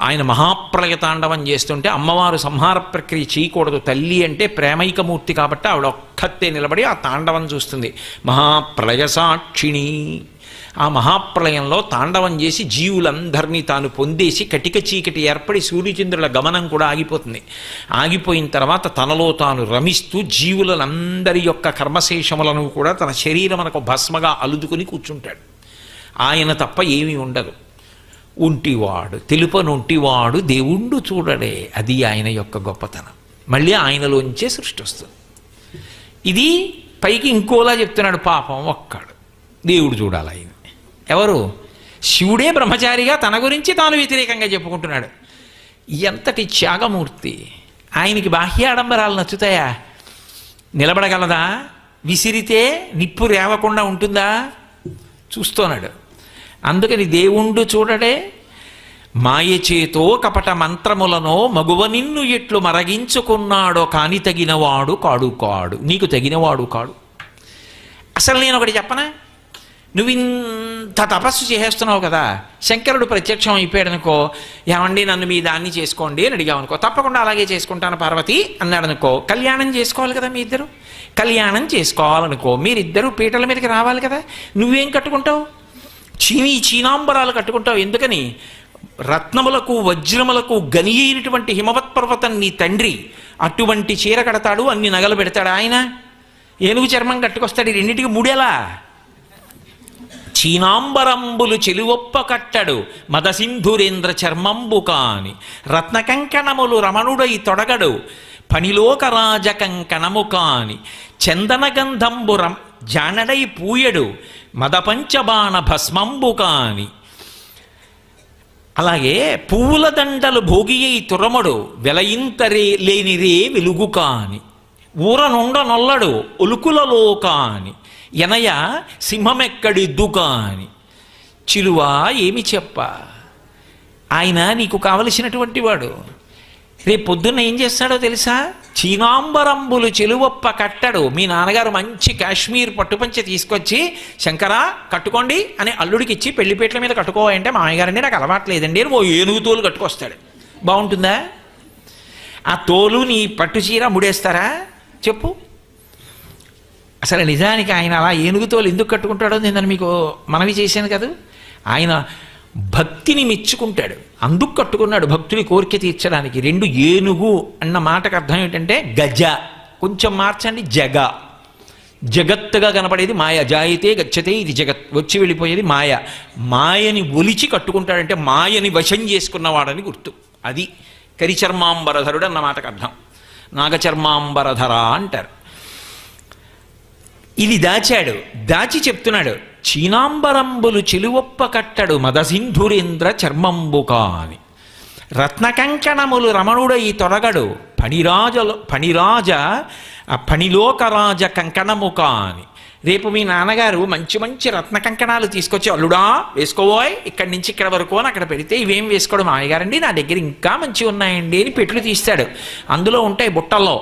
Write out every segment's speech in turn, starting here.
ఆయన మహాప్రయతాండవం చేస్తుంటే అమ్మవారు సంహార ప్రక్రియ చేయకూడదు. తల్లి అంటే ప్రేమైకమూర్తి కాబట్టి ఆవిడ ఒక్కతే నిలబడి ఆ తాండవం చూస్తుంది. మహాప్రళయ సాక్షిణి. ఆ మహాప్రళయంలో తాండవం చేసి జీవులందరినీ తాను పొందేసి కటిక చీకటి ఏర్పడి సూర్యచంద్రుల గమనం కూడా ఆగిపోతుంది. ఆగిపోయిన తర్వాత తనలో తాను రమిస్తూ జీవులందరి యొక్క కర్మశేషములను కూడా తన శరీరమునకు భస్మగా అలుదుకుని కూర్చుంటాడు. ఆయన తప్ప ఏమీ ఉండదు. ఉంటివాడు తెలుపనుంటివాడు దేవుండు చూడడే. అది ఆయన యొక్క గొప్పతనం. మళ్ళీ ఆయనలోంచే సృష్టి వస్తుంది. ఇది పైకి ఇంకోలా చెప్తున్నాడు పాపం ఒక్కడు. దేవుడు చూడాలి ఆయన ఎవరు? శివుడే బ్రహ్మచారిగా తన గురించి తాను వ్యతిరేకంగా చెప్పుకుంటున్నాడు. ఎంతటి త్యాగమూర్తి. ఆయనకి బాహ్య ఆడంబరాలు నచ్చుతాయా? నిలబడగలదా? విసిరితే నిప్పు రేవకుండా ఉంటుందా? చూస్తున్నాడు. అందుకని దేవుండు చూడడే మాయచేతో కపట మంత్రములను మగువ నిన్ను ఎట్లు మరగించుకున్నాడో కాని తగినవాడు కాడు కాడు. నీకు తగినవాడు కాడు. అసలు నేను ఒకటి చెప్పనా? నువ్వు ఇంత తపస్సు చేసేస్తున్నావు కదా శంకరుడు ప్రత్యక్షం అయిపోయాడు అనుకో ఏమండి నన్ను మీ దాన్ని చేసుకోండి అని అడిగావు అనుకో తప్పకుండా అలాగే చేసుకుంటాను పార్వతి అన్నాడు అనుకో కళ్యాణం చేసుకోవాలి కదా మీ ఇద్దరు? కళ్యాణం చేసుకోవాలనుకో మీరిద్దరూ పీటల మీదకి రావాలి కదా? నువ్వేం కట్టుకుంటావు? చీమీ చీనాంబరాలు కట్టుకుంటావు ఎందుకని? రత్నములకు వజ్రములకు గని అయినటువంటి హిమవత్ పర్వతం నీ తండ్రి. అటువంటి చీర కడతాడు అన్ని నగలు పెడతాడు ఆయన. ఏనుగు చర్మం కట్టుకొస్తాడు ఈ రెండింటికి మూడేలా? చీనాంబరంబులు చెలువొప్ప కట్టడు మదసింధురేంద్ర చర్మంబు కాని. రత్నకంకణములు రమణుడై తొడగడు పనిలోక రాజకంకణము కాని. చందనగంధంబు రం జానడై పూయడు మదపంచబాణ భస్మంబు కాని అలాగే పువ్వుల దండలు భోగియై తురమడు వెలయింతరే లేనిరే వెలుగు కాని ఊర నుండ నొల్లడు ఒలుకులలో కాని ఎనయ సింహమెక్కడిద్దు కాని చిలువా ఏమి చెప్ప? ఆయన నీకు కావలసినటువంటి వాడు. రేపు పొద్దున్న ఏం చేస్తాడో తెలుసా? చీనాంబరంబులు చెలువప్ప కట్టడు. మీ నాన్నగారు మంచి కాశ్మీర్ పట్టుపంచి తీసుకొచ్చి శంకరా కట్టుకోండి అని అల్లుడికి ఇచ్చి పెళ్ళిపేట్ల మీద కట్టుకోవాలంటే మామయ్యగారండి నాకు అలవాట్లేదండి అని ఓ ఏనుగు తోలు కట్టుకొస్తాడు. బాగుంటుందా? ఆ తోలు నీ పట్టు చీర ముడేస్తారా? చెప్పు. అసలు నిజానికి ఆయన అలా ఏనుగు తోలు ఎందుకు కట్టుకుంటాడో నేను మీకు మనవి చేశాను కదా. ఆయన భక్తిని మెచ్చుకుంటాడు. అందుకు కట్టుకున్నాడు భక్తుని కోరిక తీర్చడానికి. రెండు ఏనుగు అన్న మాటకు అర్థం ఏంటంటే గజ. కొంచెం మార్చండి జగ. జగత్తుగా కనపడేది మాయ. జాయితే గచ్చతే ఇది జగత్. వచ్చి వెళ్ళిపోయేది మాయ. మాయని ఒలిచి కట్టుకుంటాడంటే మాయని వశం చేసుకున్నవాడని గుర్తు. అది కరిచర్మాంబరధరుడు అన్న మాటకు అర్థం. నాగచర్మాంబరధర అంటారు. ఇది దాచాడు. దాచి చెప్తున్నాడు. చీనాంబరంబులు చిలువొప్ప కట్టడు మదసింధురేంద్ర చర్మంబుకా అని రత్నకంకణములు రమణుడై తొరగడు పణిరాజలు పణిరాజ ఆ పణిలోకరాజ కంకణము రేపు మీ నాన్నగారు మంచి మంచి రత్న కంకణాలు తీసుకొచ్చి అల్లుడా వేసుకోబోయ్ ఇక్కడి నుంచి ఇక్కడ వరకు అని అక్కడ పెడితే ఇవేం వేసుకోవడం మామయ్యగారండి నా దగ్గర ఇంకా మంచి ఉన్నాయండి అని పెట్లు తీస్తాడు. అందులో ఉంటాయి బుట్టల్లో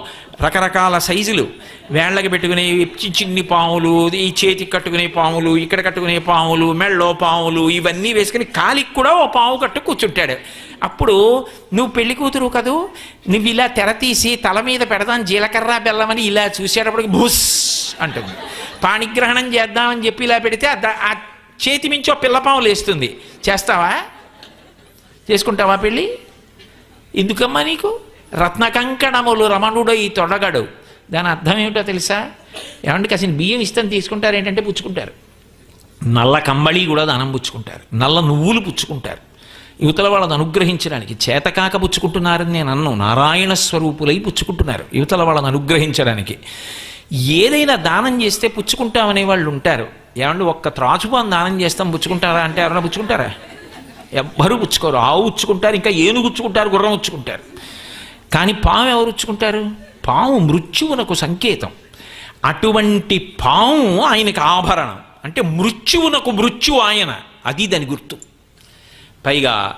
రకరకాల సైజులు. వేళ్ళకి పెట్టుకునే చిన్ని చిన్ని పాములు ఈ చేతికి కట్టుకునే పాములు ఇక్కడ కట్టుకునే పాములు మెళ్ళో పాములు ఇవన్నీ వేసుకుని కాలికి కూడా ఓ పాము కట్టు కూర్చుంటాడు. అప్పుడు నువ్వు పెళ్ళి కూతురు కదూ? నువ్వు ఇలా తెర తీసి తల మీద పెడదాం జీలకర్ర బెల్లమని ఇలా చూసేటప్పటికి భూస్ అంటుంది. పాణిగ్రహణం చేద్దామని చెప్పి ఇలా పెడితే ఆ చేతి మించి ఓ పిల్లపాము లేస్తుంది. చేస్తావా? చేసుకుంటావా పెళ్ళి? ఎందుకమ్మా నీకు? రత్నకంకణములు ఈ తొడగడు. దాని అర్థం ఏమిటో తెలుసా? ఏమంటే కాసిన బియ్యం ఇస్తాను తీసుకుంటారు ఏంటంటే పుచ్చుకుంటారు. నల్ల కంబళి కూడా దానం పుచ్చుకుంటారు. నల్ల నువ్వులు పుచ్చుకుంటారు. యువతల వాళ్ళని అనుగ్రహించడానికి చేతకాక పుచ్చుకుంటున్నారని నేను అన్ను. నారాయణ స్వరూపులై పుచ్చుకుంటున్నారు. యువతల వాళ్ళని అనుగ్రహించడానికి. ఏదైనా దానం చేస్తే పుచ్చుకుంటామనే వాళ్ళు ఉంటారు. ఏమంటే ఒక్క త్రాచుపాను దానం చేస్తాం పుచ్చుకుంటారా అంటే ఎవరైనా పుచ్చుకుంటారా? ఎవ్వరూ పుచ్చుకోరు. ఆవు ఉచ్చుకుంటారు ఇంకా ఏనుగు ఉచ్చుకుంటారు గుర్రం ఉచ్చుకుంటారు కానీ పాము ఎవరు ఉచ్చుకుంటారు పాము మృత్యువునకు సంకేతం. అటువంటి పాము ఆయనకు ఆభరణం. అంటే మృత్యువునకు మృత్యు ఆయన. అది దాని గుర్తు. పైగా